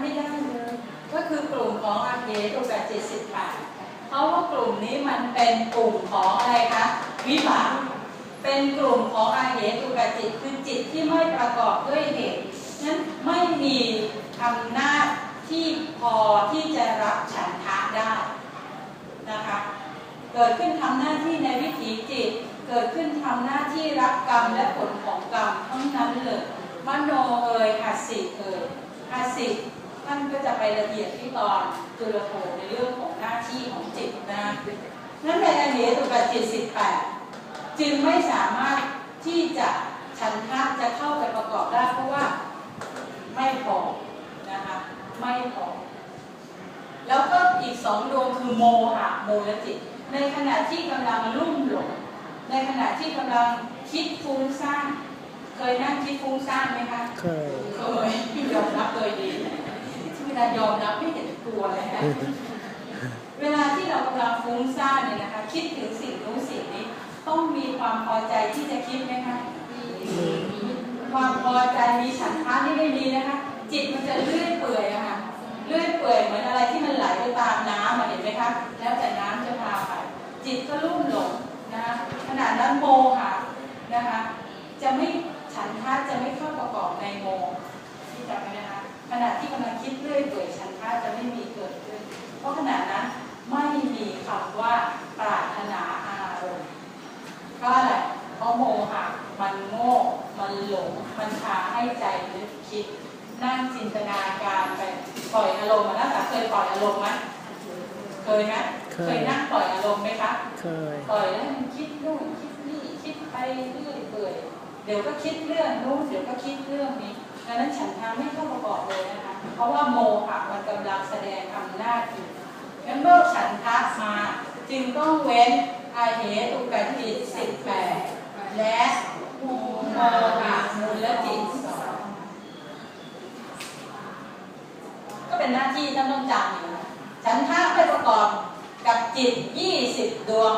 ไม่ได้เลย ก็คือกลุ่มของอาเหตุกับจิตสิบแปดเพราะว่ากลุ่มนี้มันเป็นกลุ่มของอะไรคะวิบากเป็นกลุ่มของอาเหตุกับจิตคือจิตที่ไม่ประกอบด้วยเหตุนั้นไม่มีอำนาจที่พอที่จะรับฉันทะได้นะคะเกิดขึ้นทำหน้าที่ในวิถีจิต เกิดขึ้นทำหน้าที่รับกรรมและผลของกรรมทั้งนั้นเลยมโนเอ่ยหัสิเอ่ยหัสิ ท่านก็จะไปละเอียดที่ตอนจุลโภในเรื่องของหน้าที่ของจิตนะนั่นในอเหตุกับจิตสิบแปดจึงไม่สามารถที่จะฉันทะจะเข้าไปประกอบได้เพราะว่าไม่พอนะคะไม่พอแล้วก็อีกสองดวงคือโมหะโมลจิต ในขณะที่กำลังรุ่มหลงในขณะที่กำลังคิดฟุ้งซ่านเคยนั่งคิดฟุ้งซ่านไหมคะเคยเคยยอมรับเลยดี ที่เวลายอมรับไม่เห็นกลัวเลยฮะเวลาที่เรากำลังฟุ้งซ่านเนี่ยนะคะ คิดถึงสิ่งนู้นสิ่งนี้ ต้องมีความพอใจที่จะคิดไหมคะความพอใจมีฉันทะนี่ไม่มีนะคะ จิตมันจะเลื่อยเปื่อยอะค่ะเลื่อยเปื่อยเหมือนอะไรที่มันไหลไปตามน้ำมาเห็นไหมคะแล้วแต่น้ำจะพาไปจิตก็ลุ่มหลงนะคะขนาดนั้นโมหะนะคะ จะไม่ฉันทะจะไม่เข้าประกอบในโมที่จำไว้นะคะขณะที่กำลังคิดเรื่อยเปื่อยฉันทะจะไม่มีเกิดขึ้น เพราะขณะนั้นไม่มีคำว่าปรารถนาอารมณ์ เพราะอะไร เพราะโมหะมันโง่ มันหลง มันพาให้ใจนึกคิด นั่งจินตนาการไปปล่อยอารมณ์มาแล้วแต่เคยปล่อยอารมณ์ไหมเคยไหมเคยเคยนั่งปล่อยอารมณ์ไหมคะเคยปล่อยแล้วมันคิดนู่นคิดนี่คิดไปเรื่อยเปื่อยเดี๋ยวก็คิดเรื่องนู้นเดี๋ยวก็คิดเรื่องนี้ดังนั้นฉันทาไม่เข้าประกอบเลยนะคะเพราะว่าโมหะมันกำลังแสดงอำนาจอยู่งั้นเมื่อฉันทะมาจึงต้องเว้นอาเหตุกจิตสิบแปดและโมหะมูลจิตสองก็ เป็นหน้าที่ท่านต้องจำอยู่นะฉันท่าไปประกอบกับจิตยี่สิบดวง